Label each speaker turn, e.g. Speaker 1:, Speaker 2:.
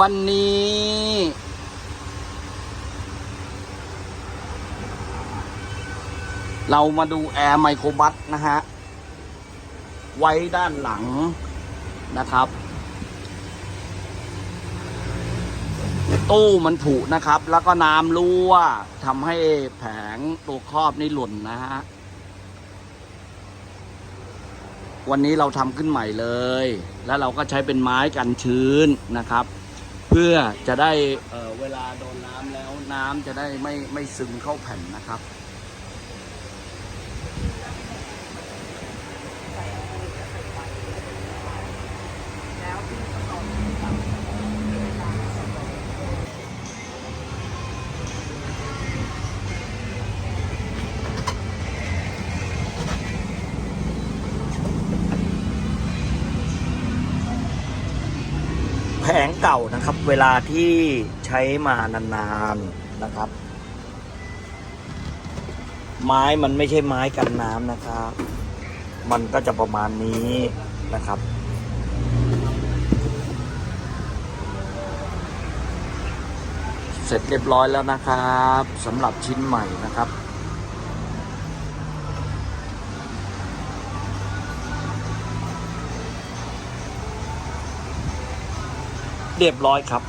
Speaker 1: วันนี้ เรามาดูแอร์ไมโครบัสนะฮะ ไว้ด้านหลังนะครับ ตู้มันผุนะครับ แล้วก็น้ำรั่วทำให้แผงตัวครอบนี่หล่นนะฮะ วันนี้เราทำขึ้นใหม่เลย แล้วเราก็ใช้เป็นไม้กันชื้นนะครับ พื่อจะได้เเวลาโดนน้ำแล้วน้ำจะได้ไม่ไม่ซึมเข้าแผ่นนะครับ แผงเก่านะครับ เวลาที่ใช้มานานๆนะครับ ไม้มันไม่ใช่ไม้กันน้ำนะครับ มันก็จะประมาณนี้นะครับเสร็จเรียบร้อยแล้วนะครับสำหรับชิ้นใหม่นะครับ เรียบร้อยครับ